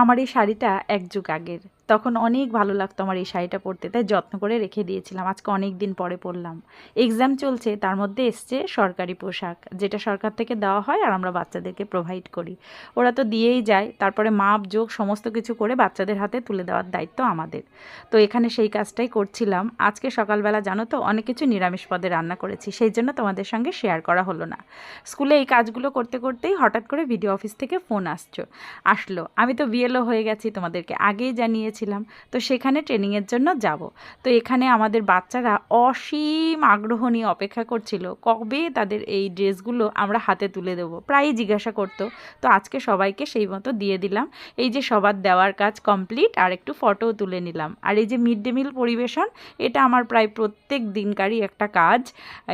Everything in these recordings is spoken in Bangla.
আমার এই শাড়িটা এক যুগ আগের। তখন অনেক ভালো লাগতো আমার এই শাড়িটা পরতে, তাই যত্ন করে রেখে দিয়েছিলাম। আজকে অনেক দিন পরে পরলাম। এক্সাম চলছে, তার মধ্যে এসছে সরকারি পোশাক, যেটা সরকার থেকে দেওয়া হয় আর আমরা বাচ্চাদেরকে প্রোভাইড করি। ওরা তো দিয়েই যায়, তারপরে মাপ, যোগ সমস্ত কিছু করে বাচ্চাদের হাতে তুলে দেওয়ার দায়িত্ব আমাদের। তো এখানে সেই কাজটাই করছিলাম। আজকে সকালবেলা জানো তো, অনেক কিছু নিরামিষ পদে রান্না করেছি, সেই জন্য তোমাদের সঙ্গে শেয়ার করা হলো না। স্কুলে এই কাজগুলো করতে করতেই হঠাৎ করে ভিডিও অফিস থেকে ফোন আসছো, আসলো। আমি তো বিএলও হয়ে গেছি তোমাদেরকে, আগেই জানিয়েছিলাম তো সেখানে ট্রেনিংয়ের জন্য যাব। তো এখানে আমাদের বাচ্চারা অসীম আগ্রহ নিয়ে অপেক্ষা করছিল, কবে তাদের এই ড্রেসগুলো আমরা হাতে তুলে দেবো? প্রায়ই জিজ্ঞাসা করতো। তো আজকে সবাইকে সেই মতো দিয়ে দিলাম। এই যে সবার দেওয়ার কাজ কমপ্লিট আর একটু ফটোও তুলে নিলাম। আর এই যে মিড ডে মিল পরিবেশন, এটা আমার প্রায় প্রত্যেক দিনকারই একটা কাজ।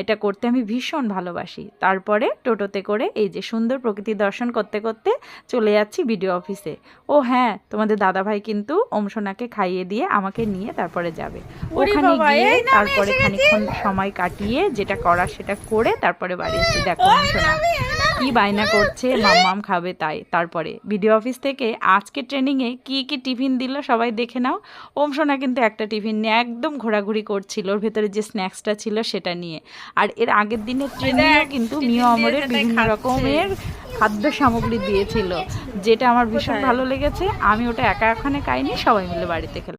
এটা করতে আমি ভীষণ ভালোবাসি। তারপরে টোটোতে করে এই যে সুন্দর প্রকৃতি দর্শন করতে করতে চলে যাচ্ছি ভিডিও অফিসে ও হ্যাঁ তোমাদের দাদাভাই কিন্তু ওমসোনাকে খাইয়ে দিয়ে আমাকে নিয়ে তারপরে যাবে। ওখানে গিয়ে তারপরে খানিকক্ষণ সময় কাটিয়ে যেটা করার সেটা করে তারপরে বাড়ি এসে দেখো ওমসোনা কি বায়না করছে মাম্মাম খাবে তাই। তারপরে ভিডিও অফিস থেকে আজকে ট্রেনিংয়ে কি কি টিফিন দিল সবাই দেখে নাও। ওম সোনা কিন্তু একটা টিফিন নিয়ে একদম ঘোরাঘুরি করছিল ওর ভেতরে যে স্ন্যাক্সটা ছিল সেটা নিয়ে। আর এর আগের দিনের ট্রেনিংয়ে কিন্তু মিও অমরের বিভিন্ন রকমের খাদ্য সামগ্রী দিয়েছিল যেটা আমার ভীষণ ভালো লেগেছে। আমি ওটা একা এখানে খাইনি সবাই মিলে বাড়িতে খেলাম।